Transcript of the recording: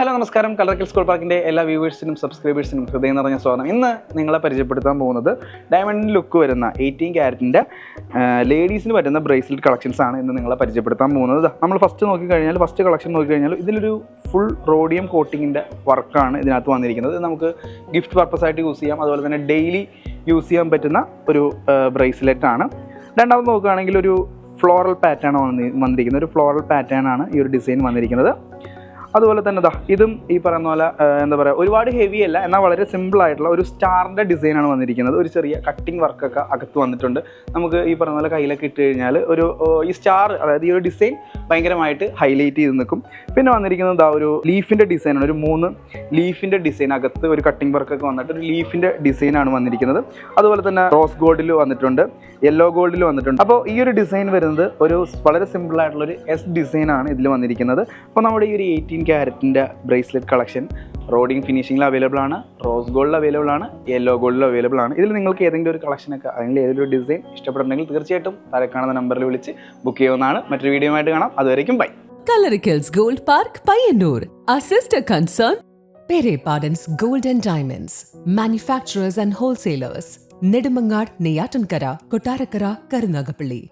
Hello നമസ്കാരം. Colour kill school പാർക്കിന്റെ എല്ലാ വ്യൂവേഴ്സിനും സബ്സ്ക്രൈബേഴ്സിനും ഹൃദയം നിറഞ്ഞ സ്വാഗതം. ഇന്ന് നിങ്ങളെ പരിചയപ്പെടുത്താൻ പോകുന്നത് ഡയമണ്ട് ലുക്ക് വരുന്ന എയ്റ്റീൻ ക്യാരറ്റിന്റെ ലേഡീസിന് പറ്റുന്ന ബ്രേസ്ലെറ്റ് കളക്ഷൻസ് ആണ് ഇന്ന് നിങ്ങളെ പരിചയപ്പെടുത്താൻ പോകുന്നത്. നമ്മൾ ഫസ്റ്റ് നോക്കിക്കഴിഞ്ഞാൽ ഫസ്റ്റ് കളക്ഷൻ നോക്കിക്കഴിഞ്ഞാൽ ഇതിലൊരു ഫുൾ റോഡിയം കോട്ടിങ്ങിന്റെ വർക്കാണ് ഇതിനകത്ത് വന്നിരിക്കുന്നത്. നമുക്ക് ഗിഫ്റ്റ് പർപ്പസ് ആയിട്ട് യൂസ് ചെയ്യാം. അതുപോലെ തന്നെ ഡെയിലി യൂസ് ചെയ്യാൻ പറ്റുന്ന ഒരു ബ്രേസ്ലെറ്റ് ആണ്. രണ്ടാമത് നോക്കുകയാണെങ്കിൽ ഒരു ഫ്ലോറൽ പാറ്റേൺ വന്നി വന്നിരിക്കുന്നത്. ഒരു ഫ്ലോറൽ പാറ്റേൺ ആണ് ഈ ഒരു ഡിസൈൻ വന്നിരിക്കുന്നത്. അതുപോലെ തന്നെ ദാ ഇതും ഈ പറയുന്ന പോലെ എന്താ പറയുക ഒരുപാട് ഹെവി അല്ല എന്നാൽ വളരെ സിമ്പിൾ ആയിട്ടുള്ള ഒരു സ്റ്റാറിന്റെ ഡിസൈനാണ് വന്നിരിക്കുന്നത്. ഒരു ചെറിയ കട്ടിങ് വർക്കൊക്കെ അകത്ത് വന്നിട്ടുണ്ട്. നമുക്ക് ഈ പറയുന്ന പോലെ കയ്യിലൊക്കെ ഇട്ട് കഴിഞ്ഞാൽ ഒരു ഈ സ്റ്റാർ അതായത് ഈ ഒരു ഡിസൈൻ ഭയങ്കരമായിട്ട് ഹൈലൈറ്റ് ചെയ്ത് നിൽക്കും. പിന്നെ വന്നിരിക്കുന്നത് ദാ ഒരു ലീഫിന്റെ ഡിസൈനാണ് ഒരു മൂന്ന് ലീഫിന്റെ ഡിസൈൻ അകത്ത് ഒരു കട്ടിങ് വർക്കൊക്കെ വന്നിട്ട് ഒരു ലീഫിന്റെ ഡിസൈനാണ് വന്നിരിക്കുന്നത്. അതുപോലെ തന്നെ റോസ് ഗോൾഡിൽ വന്നിട്ടുണ്ട് യെല്ലോ ഗോൾഡിൽ വന്നിട്ടുണ്ട്. അപ്പോൾ ഈ ഒരു ഡിസൈൻ വരുന്നത് ഒരു വളരെ സിമ്പിൾ ആയിട്ടുള്ള ഒരു എസ് ഡിസൈനാണ് ഇതിൽ വന്നിരിക്കുന്നത്. അപ്പോൾ നമ്മുടെ ഈ ഒരു എയ്റ്റീൻ ക്യാരറ്റിന്റെ ബ്രേസ്ലെറ്റ് കളക്ഷൻ റോഡിങ് ഫിനിഷിങ്ങിൽ അവൈലബിൾ ആണ്. റോസ് ഗോൾഡിൽ അവൈലബിൾ ആണ്. യെല്ലോ ഗോൾഡിൽ അവൈലബിൾ ആണ്. ഇതിൽ നിങ്ങൾക്ക് ഏതെങ്കിലും ഒരു കളക്ഷനൊക്കെ അല്ലെങ്കിൽ ഏതെങ്കിലും ഒരു ഡിസൈൻ ഇഷ്ടപ്പെടുന്നുണ്ടെങ്കിൽ തീർച്ചയായിട്ടും താഴെ കാണുന്ന നമ്പറിൽ വിളിച്ച് ബുക്ക് ചെയ്യുന്നതാണ് മറ്റൊരു വീഡിയോ ആയിട്ട് കാണാം. അതുവരേക്കും bye Kalarickals gold park Payyanur assist concern Pere Pere gold and diamonds manufacturers and wholesalers Nedumangad Neyyattinkara Kottarakkara Karunagappally.